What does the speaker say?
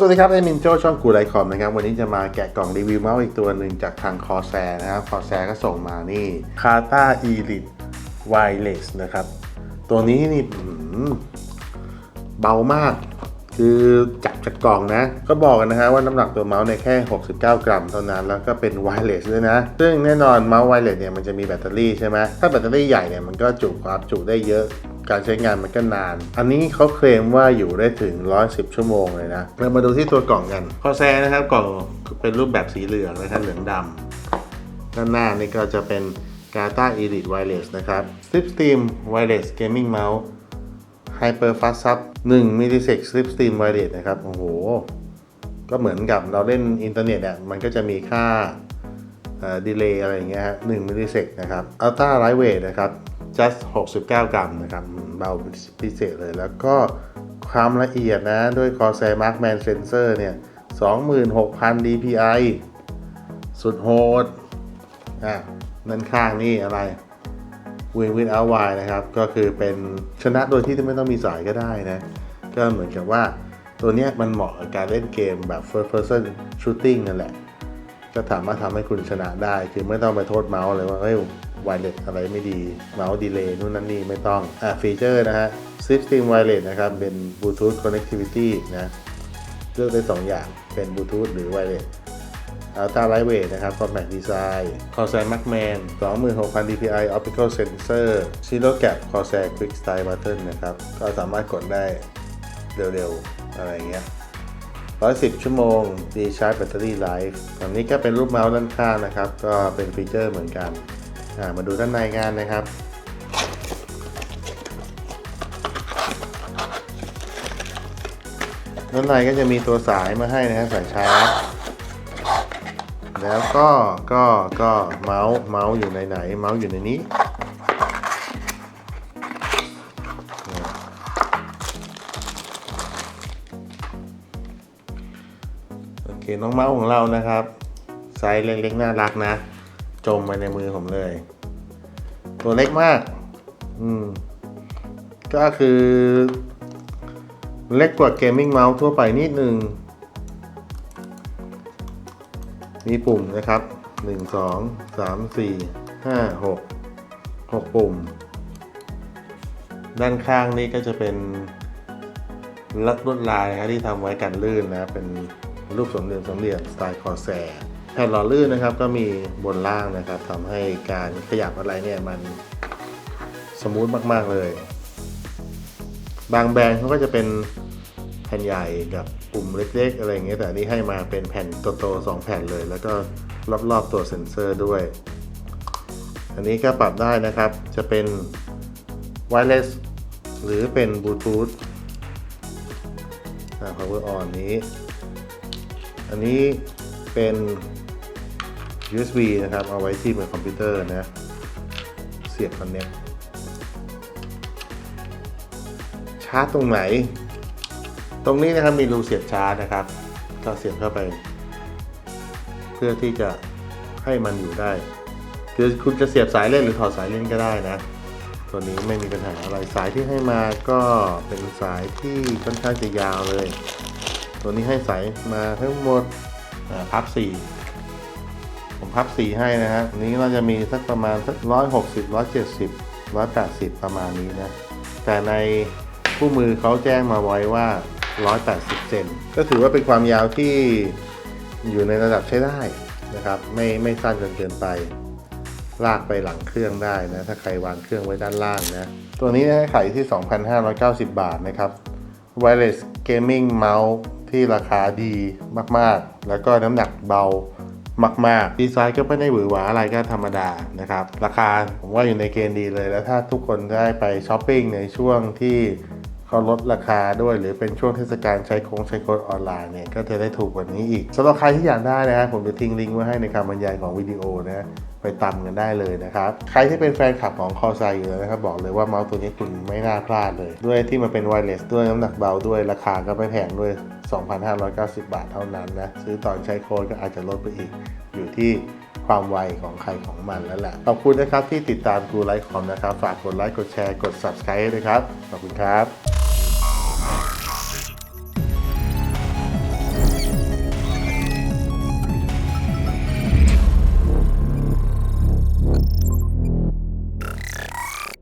สวัสดีครับเอมินโจช่องกูไลคอมนะครับ วันนี้จะมาแกะกล่องรีวิวเมาส์อีกตัวหนึ่งจากทางคอแซนะครับคอแซก็ส่งมานี่คาตาอีลิทไวเลสนะครับ ตัวนี้นี่เบามาก คือจับจากกล่องนะ ก็บอกกันนะฮะว่าน้ำหนักตัวเมาส์เนี่ยแค่ 69 กรัมเท่านั้น แล้วก็เป็นไวเลสด้วยนะ ซึ่งแน่นอนเมาส์ไวเลสเนี่ยมันจะมีแบตเตอรี่ใช่ไหมถ้าแบตเตอรี่ใหญ่เนี่ยมันก็จุความจุได้เยอะการใช้งานมันก็นาน อันนี้เขาเคลมว่าอยู่ได้ถึง 110 ชั่วโมงเลยนะ เรามาดูที่ตัวกล่องกัน คอแซนะครับกล่องเป็นรูปแบบสีเหลืองนะครับเหลืองดำด้านหน้านี่ก็จะเป็น Gata Elite Wireless นะครับ Slipstream Wireless Gaming Mouse Hyper Fast Sub 1 millisecond Slipstream Wireless นะครับ โอ้โห ก็เหมือนกับเราเล่นอินเทอร์เน็ตอะมันก็จะมีค่าดีเลย์อะไรอย่างเงี้ยฮะ1มิลลิเซกนะครับ Ultra Lightweight นะครับ just 69 กรัมนะครับ เบาพิเศษเลย แล้วก็ความละเอียดนะ ด้วย Corsair Markman Sensor เนี่ย 26,000 dpi สุดโหด อะนั่นข้างนี่อะไร Win Win Out Wide นะครับ ก็คือเป็นชนะโดยที่ไม่ต้องมีสายก็ได้นะ ก็เหมือนกับว่าตัวเนี้ยมันเหมาะกับการเล่นเกมแบบ first person shooting นั่นแหละ ก็สามารถทำให้คุณชนะได้ คือไม่ต้องไปโทษเมาส์เลยว่า เฮ้ยไวเลสอะไรไม่ดี เมาส์ดีเลย์นู่นนั่นนี่ไม่ต้อง อะฟีเจอร์นะฮะ System Wireless นะครับ เป็น Bluetooth Connectivity นะ เลือกได้ 2 อย่าง เป็น Bluetooth หรือ Wireless Ultra Lightweight นะครับ Compact Design Corsair Macman 26,000 dpi Optical Sensor Zero Gap Corsair Quick Style Button นะครับ ก็สามารถกดได้เร็วๆ อะไรเงี้ย 110 ชั่วโมงดีชาร์จแบตเตอรี่ไลฟ์อันนี้ก็เป็นรูปเมาส์ด้านข้างนะครับ ก็เป็นฟีเจอร์เหมือนกัน มาดูด้านในงานนะครับด้านในก็จะมีตัวสายมาให้นะครับสายชาร์จ แล้วก็ก็ก็เมาส์เมาส์อยู่ในไหนเมาส์อยู่ในนี้โอเคน้องเมาส์ของเรานะครับ ไซส์เล็กๆน่ารักนะ จมไปในมือผมเลย ตัวเล็กมาก อืม ก็คือเล็กกว่าเกมมิ่งเมาส์ทั่วไปนิดนึง มีปุ่มนะครับ 1 2 3 4 5 6 6 ปุ่ม ด้านข้างนี่ก็จะเป็นลักลวดลายนะครับที่ทำไว้กันลื่นนะเป็นรูปสมเหลี่ยมสมเหลี่ยมสไตล์คอแซร์แผ่นหล่อลื่นนะครับก็มีบนล่างนะครับทำให้การขยับอะไรเนี่ยมันสมูทมาก ๆ เลย บางแบรนด์เขาก็จะเป็นแผ่นใหญ่กับ ปุ่มเล็กๆ อะไรเงี้ยแต่อันนี้ให้มาเป็นแผ่นโตๆสองแผ่นเลย แล้วก็รอบๆตัวเซ็นเซอร์ด้วย อันนี้ก็ปรับได้นะครับ จะเป็น wireless หรือเป็นบลูทูธอ่า power on นี้ อันนี้เป็น USB นะครับ เอาไว้ที่มือคอมพิวเตอร์นะ เสียบ connect ชาร์จตรงไหน ตรงนี้นะครับมีรูเสียบชาร์จนะครับ ก็เสียบเข้าไป เพื่อที่จะให้มันอยู่ได้คือคุณจะเสียบสายเล่นหรือถอดสายเล่นก็ได้นะ ตัวนี้ไม่มีปัญหาอะไรสายที่ให้มาก็เป็นสายที่ค่อนข้างจะยาวเลย ตัวนี้ให้สายมาทั้งหมดพับสี่ผมพับสี่ให้นะฮะนนี้เราจะมีสักประมาณสักร้อยหกสิบร้อยเจ็ดสิบร้อยแปดสิบประมาณนี้นะ แต่ในคู่มือเขาแจ้งมาไว้ว่า 180 เซนก็ถือว่าเป็นความยาวที่อยู่ในระดับใช้ได้นะครับไม่ไม่สั้นจนเกินไป ลากไปหลังเครื่องได้นะ ถ้าใครวางเครื่องไว้ด้านล่างนะ ตัวนี้นะขายที่ 2,590 บาทนะครับ Wireless Gaming Mouse ที่ราคาดีมากๆ แล้วก็น้ำหนักเบามากๆ ดีไซน์ก็ไม่ได้หวือหวาอะไรก็ธรรมดานะครับ ราคาผมว่าอยู่ในเกณฑ์ดีเลย แล้วถ้าทุกคนได้ไปช้อปปิ้งในช่วงที่ เขาลดราคาด้วย หรือเป็นช่วงเทศกาลใช้โค้งใช้โค้ดออนไลน์เนี่ยก็จะได้ถูกกว่านี้อีกสำหรับใครที่อยากได้นะครับผมจะทิ้งลิงก์ไว้ให้ในคำบรรยายของวิดีโอนะไปตามกันได้เลยนะครับ ใครที่เป็นแฟนคลับของคอไซอยู่แล้วนะครับ บอกเลยว่าเมาส์ตัวนี้คุณไม่น่าพลาดเลย ด้วยที่มันเป็นไวเลสด้วยน้ำหนักเบาด้วยราคาก็ไม่แพงด้วย 2,590 บาทเท่านั้นนะ ซื้อตอนใช้โค้ดก็อาจจะลดไปอีก อยู่ที่ความไวของใครของมันแล้วแหละ ขอบคุณนะครับที่ติดตามกูไลฟ์คอมนะครับ ฝากกดไลค์กดแชร์กด subscribe ด้วยครับ ขอบคุณครับ